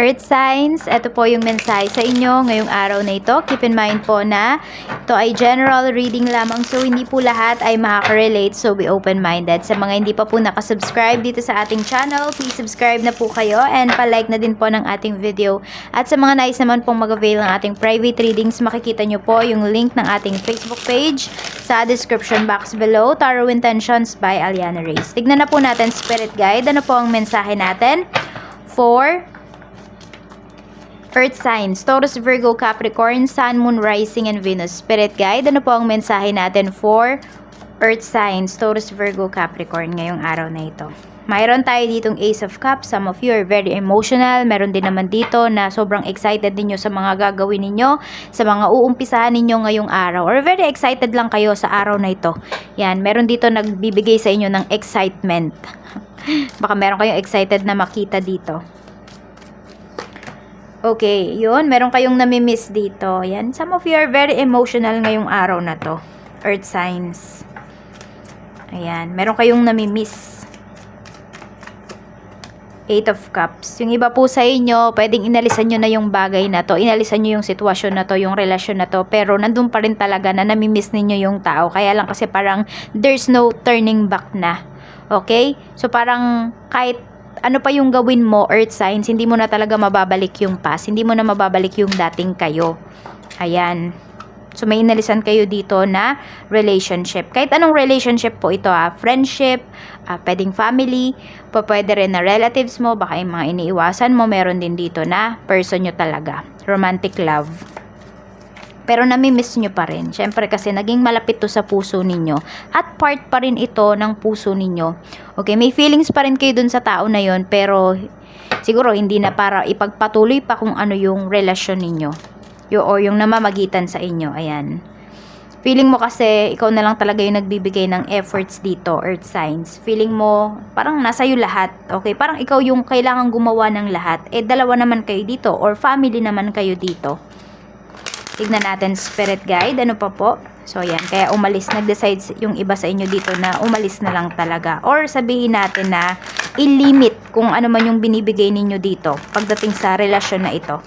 Earth signs, ito po yung mensahe sa inyo ngayong araw na ito. Keep in mind po na ito ay general reading lamang so hindi po lahat ay makaka-relate so be open-minded. Sa mga hindi pa po nakasubscribe dito sa ating channel, please subscribe na po kayo and palike na din po ng ating video. At sa mga nais naman pong mag-avail ng ating private readings, makikita nyo po yung link ng ating Facebook page sa description box below, Tarot Intentions by Aliana Reyes. Tignan na po natin Spirit Guide. Ano po ang mensahe natin? For Earth signs, Taurus, Virgo, Capricorn, Sun, Moon, Rising, and Venus. Spirit guide, ano po ang mensahe natin for Earth signs, Taurus, Virgo, Capricorn ngayong araw na ito? Mayroon tayo ditong Ace of Cups. Some of you are very emotional. Meron din naman dito na sobrang excited ninyo sa mga gagawin ninyo, sa mga uumpisahan ninyo ngayong araw. Or very excited lang kayo sa araw na ito. Yan, meron dito nagbibigay sa inyo ng excitement. Baka meron kayong excited na makita dito. Okay, yun. Meron kayong namimiss dito. Yan. Some of you are very emotional ngayong araw na to. Earth signs. Ayan. Meron kayong namimiss. Eight of Cups. Yung iba po sa inyo, pwedeng inalisan nyo na yung bagay na to. Inalisan nyo yung sitwasyon na to, yung relasyon na to. Pero nandun pa rin talaga na namimiss ninyo yung tao. Kaya lang kasi parang there's no turning back na. Okay? So parang kahit ano pa yung gawin mo, earth signs, hindi mo na talaga mababalik yung past. Hindi mo na mababalik yung dating kayo. Ayan. So, may inalisan kayo dito na relationship. Kahit anong relationship po ito, ah, friendship, ah, pwedeng family, po pwede rin na relatives mo, baka yung mga iniiwasan mo, meron din dito na person nyo talaga. Romantic love. Pero nami-miss nyo pa rin. Siyempre kasi naging malapit to sa puso ninyo. At part pa rin ito ng puso ninyo. Okay, may feelings pa rin kayo dun sa tao na yon pero siguro hindi na para ipagpatuloy pa kung ano yung relasyon ninyo. Yo, o yung namamagitan sa inyo. Ayan. Feeling mo kasi ikaw na lang talaga yung nagbibigay ng efforts dito, earth signs. Feeling mo parang nasa iyo lahat. Okay, parang ikaw yung kailangan gumawa ng lahat. Eh dalawa naman kayo dito or family naman kayo dito. Tignan natin spirit guide. Ano pa po? So, yan. Kaya umalis. Nag-decide yung iba sa inyo dito na umalis na lang talaga. Or sabihin natin na i-limit kung ano man yung binibigay ninyo dito pagdating sa relasyon na ito.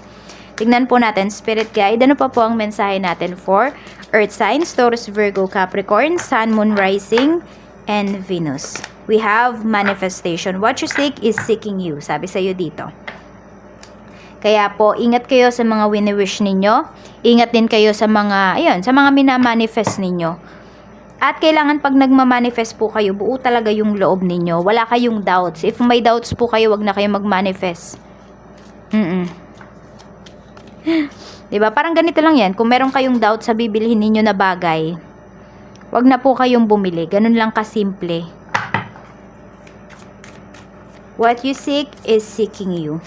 Tignan po natin, Spirit Guide. Ano pa po ang mensahe natin for Earth Signs, Taurus, Virgo, Capricorn, Sun, Moon, Rising, and Venus. We have manifestation. What you seek is seeking you. Sabi sa iyo dito. Kaya po, ingat kayo sa mga wini-wish ninyo. Ingat din kayo sa mga, ayun, sa mga minamanifest ninyo. At kailangan pag nagmamanifest po kayo, buo talaga yung loob ninyo. Wala kayong doubts. If may doubts po kayo, wag na kayo magmanifest. Mm-mm. 'Di ba? Parang ganito lang 'yan. Kung meron kayong doubt sa bibilhin ninyo na bagay, wag na po kayong bumili. Ganun lang kasimple. What you seek is seeking you.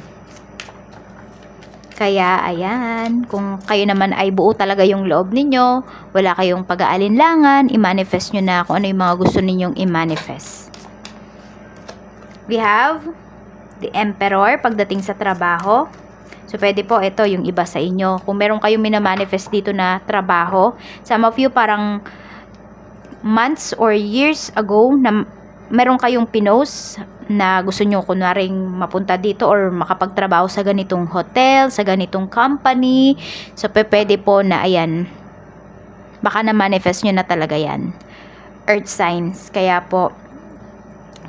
Kaya, ayan, kung kayo naman ay buo talaga yung loob ninyo, wala kayong pag-aalinlangan, i-manifest nyo na kung ano yung mga gusto ninyong i-manifest. We have the Emperor pagdating sa trabaho. So, pwede po ito yung iba sa inyo. Kung meron kayong minamanifest dito na trabaho, some of you parang months or years ago na meron kayong pinos na gusto nyo kunwaring mapunta dito or makapagtrabaho sa ganitong hotel, sa ganitong company. So, pwede po na ayan, baka na-manifest nyo na talaga yan. Earth signs. Kaya po,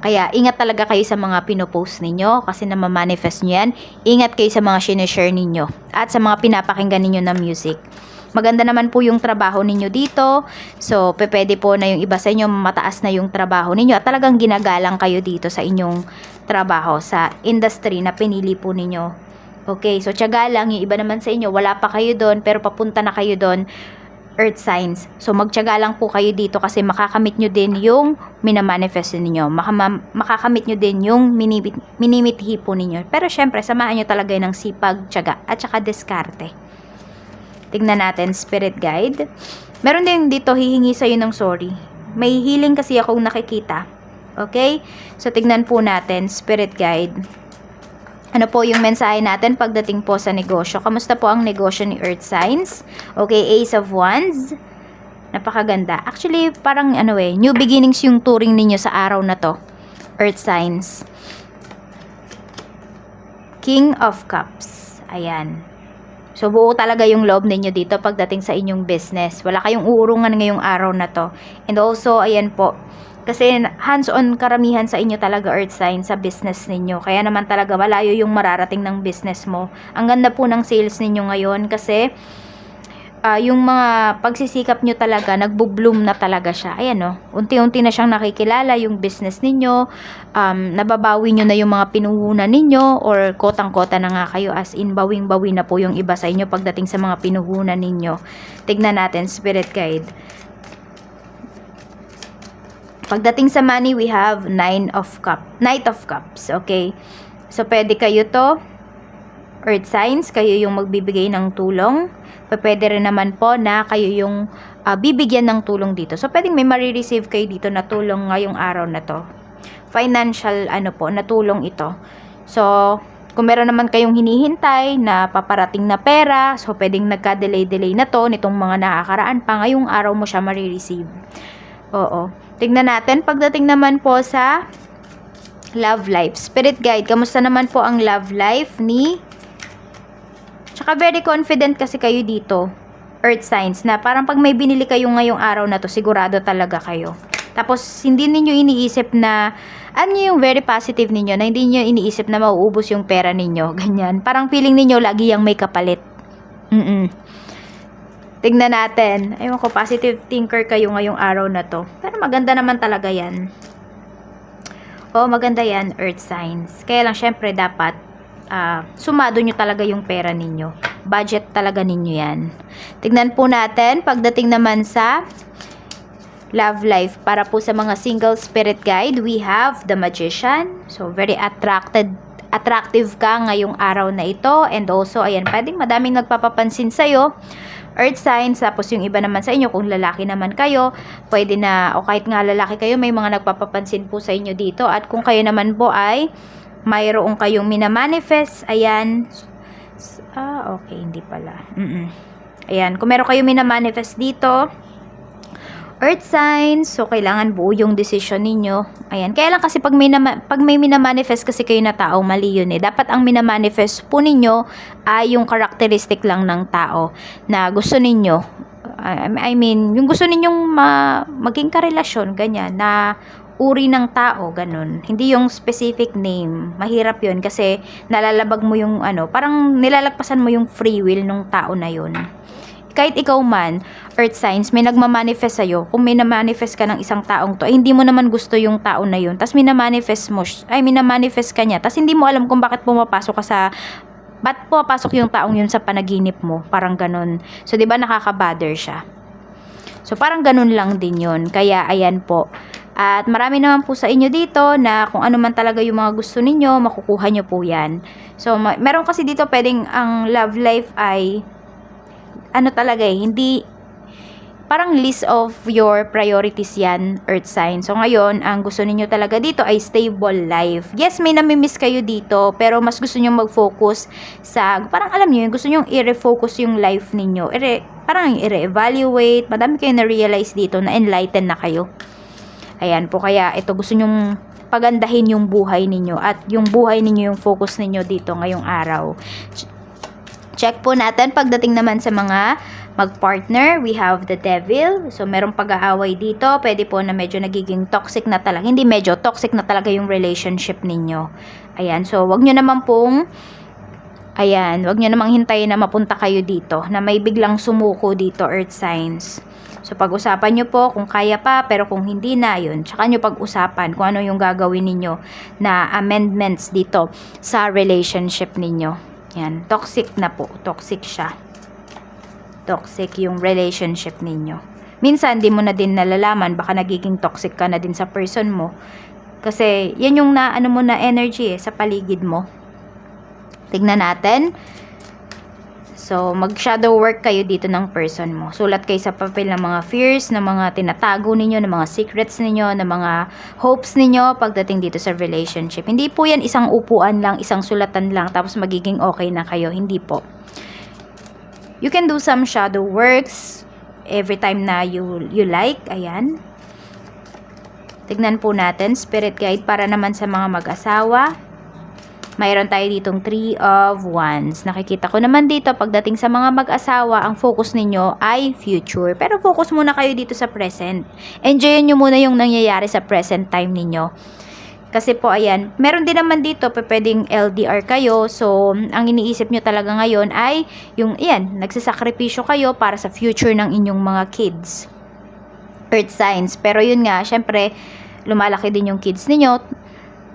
kaya ingat talaga kayo sa mga pinopost ninyo kasi na manifest nyo yan. Ingat kayo sa mga sinishare ninyo at sa mga pinapakinggan ninyo na music. Maganda naman po yung trabaho ninyo dito. So, pwede po na yung iba sa inyo mataas na yung trabaho ninyo at talagang ginagalang kayo dito sa inyong trabaho, sa industry na pinili po ninyo. Okay, so tiyaga lang, yung iba naman sa inyo, wala pa kayo doon, pero papunta na kayo doon, earth signs. So, magtiyaga lang po kayo dito kasi makakamit nyo din yung minamanifest ninyo. Makama- makakamit nyo din yung minimit, minimithi po ninyo. Pero syempre, samahan nyo talaga ng sipag, tiyaga, at saka diskarte. Tignan natin, spirit guide. Meron din dito hihingi sa'yo ng sorry. May healing kasi akong nakikita. Okay? So, tignan po natin, spirit guide. Ano po yung mensahe natin pagdating po sa negosyo? Kamusta po ang negosyo ni Earth Signs? Okay, Ace of Wands. Napakaganda. Actually, parang ano eh, new beginnings yung touring ninyo sa araw na to. Earth Signs. King of Cups. Ayan. So, buo talaga yung loob ninyo dito pagdating sa inyong business. Wala kayong uurungan ngayong araw na to. And also, ayan po, kasi hands-on karamihan sa inyo talaga earth sign sa business ninyo. Kaya naman talaga malayo yung mararating ng business mo. Ang ganda po ng sales ninyo ngayon kasi ah, yung mga pagsisikap nyo talaga, nagbo-bloom na talaga siya. Ayan no, unti-unti na siyang nakikilala yung business ninyo, um, nababawi nyo na yung mga pinuhunan ninyo, or kotang-kota na nga kayo as in bawing-bawi na po yung iba sa inyo pagdating sa mga pinuhunan ninyo. Tignan natin, spirit guide. Pagdating sa money, we have nine of cup, knight of cups, okay? So, pwede kayo to, earth signs, kayo yung magbibigay ng tulong. Pwede rin naman po na kayo yung ah, bibigyan ng tulong dito. So, pwedeng may marireceive kayo dito na tulong ngayong araw na to. Financial, ano po, na tulong ito. So, kung meron naman kayong hinihintay na paparating na pera, so pwedeng nagka-delay-delay na to nitong mga nakakaraan pa, ngayong araw mo siya marireceive. Oo. Tignan natin, pagdating naman po sa love life. Spirit guide, kamusta naman po ang love life ni... Tsaka very confident kasi kayo dito, earth signs, na parang pag may binili kayo ngayong araw na to, sigurado talaga kayo. Tapos, hindi ninyo iniisip na, ano yung very positive ninyo, na hindi niyo iniisip na mauubos yung pera ninyo, ganyan. Parang feeling ninyo lagi yung may kapalit. Mm-mm. Tignan natin. Ayun ko, positive thinker kayo ngayong araw na to. Pero maganda naman talaga yan. Oo, maganda yan, earth signs. Kaya lang, syempre, dapat ah, sumado nyo talaga yung pera ninyo. Budget talaga ninyo yan. Tignan po natin, pagdating naman sa love life. Para po sa mga single spirit guide, we have the magician. So, very attracted attractive ka ngayong araw na ito. And also, ayan, pwedeng madaming nagpapapansin sa'yo. Earth signs, tapos yung iba naman sa inyo, kung lalaki naman kayo, pwede na, o kahit nga lalaki kayo, may mga nagpapapansin po sa inyo dito. At kung kayo naman po ay mayroong kayong minamanifest, ayan, ah, okay, hindi pala. Mm-mm. Ayan, kung meron kayong minamanifest dito, earth signs, so kailangan buo yung decision ninyo. Ayan, kaya lang kasi pag may, nama, pag may minamanifest kasi kayo na tao, mali yun eh. Dapat ang minamanifest po ninyo ay yung characteristic lang ng tao na gusto ninyo. I mean, yung gusto ninyong ma, maging karelasyon, ganyan, na uri ng tao, ganun. Hindi yung specific name. Mahirap yun kasi nalalabag mo yung ano, parang nilalagpasan mo yung free will ng tao na yun kahit ikaw man, earth signs, may nagmamanifest sa'yo, kung may na-manifest ka ng isang taong to, ay hindi mo naman gusto yung tao na yun, tapos may na-manifest mo, ay may na-manifest ka niya, tapos hindi mo alam kung bakit pumapasok ka sa, ba't pumapasok yung taong yun sa panaginip mo, parang ganun. So, di ba nakaka-bother siya? So, parang ganun lang din yun. Kaya, ayan po. At marami naman po sa inyo dito na kung ano man talaga yung mga gusto ninyo, makukuha nyo po yan. So, meron kasi dito pwedeng ang love life ay ano talaga eh, hindi parang list of your priorities yan, earth sign. So ngayon, ang gusto ninyo talaga dito ay stable life. Yes, may namimiss kayo dito, pero mas gusto nyo mag-focus sa, parang alam nyo, gusto nyo i-refocus yung life ninyo. Ire, parang i-reevaluate, madami kayo na-realize dito na enlighten na kayo. Ayan po, kaya ito gusto nyong pagandahin yung buhay ninyo at yung buhay ninyo yung focus ninyo dito ngayong araw. Check po natin pagdating naman sa mga mag-partner, we have the devil. So, merong pag-aaway dito. Pwede po na medyo nagiging toxic na talaga. Hindi medyo, toxic na talaga yung relationship ninyo. Ayan, so wag nyo naman pong Ayan, wag nyo namang hintayin na mapunta kayo dito, na may biglang sumuko dito, earth signs. So, pag-usapan nyo po kung kaya pa, pero kung hindi na, yun. Tsaka nyo pag-usapan kung ano yung gagawin ninyo na amendments dito sa relationship ninyo. Yan, toxic na po. Toxic siya. Toxic yung relationship ninyo. Minsan, di mo na din nalalaman, baka nagiging toxic ka na din sa person mo. Kasi, yan yung na, ano mo na energy eh, sa paligid mo. Tignan natin. So, mag-shadow work kayo dito ng person mo. Sulat kayo sa papel ng mga fears, ng mga tinatago ninyo, ng mga secrets ninyo, ng mga hopes ninyo pagdating dito sa relationship. Hindi po yan isang upuan lang, isang sulatan lang, tapos magiging okay na kayo. Hindi po. You can do some shadow works every time na you, you like. Ayan. Tignan po natin, spirit guide para naman sa mga mag-asawa mayroon tayo ditong three of wands. Nakikita ko naman dito, pagdating sa mga mag-asawa, ang focus ninyo ay future. Pero focus muna kayo dito sa present. Enjoyin nyo muna yung nangyayari sa present time ninyo. Kasi po, ayan, meron din naman dito, pwedeng LDR kayo. So, ang iniisip nyo talaga ngayon ay yung, ayan, nagsasakripisyo kayo para sa future ng inyong mga kids. Earth signs. Pero yun nga, syempre, lumalaki din yung kids ninyo.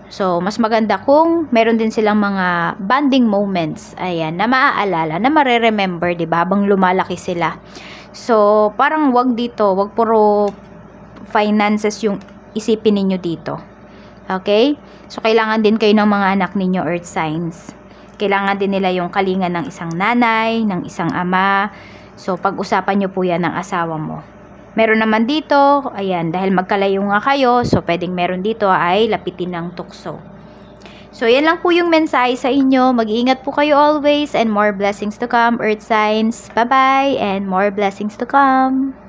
So, mas maganda kung meron din silang mga bonding moments, ayan, na maaalala, na mare-remember, di ba, habang lumalaki sila. So, parang wag dito, wag puro finances yung isipin ninyo dito. Okay? So, kailangan din kayo ng mga anak ninyo, earth signs. Kailangan din nila yung kalinga ng isang nanay, ng isang ama. So, pag-usapan nyo po yan ng asawa mo. Meron naman dito, ayan, dahil magkalayo nga kayo, so pwedeng meron dito ay lapitin ng tukso. So, yan lang po yung mensahe sa inyo. Mag-iingat po kayo always and more blessings to come, earth signs. Bye-bye and more blessings to come.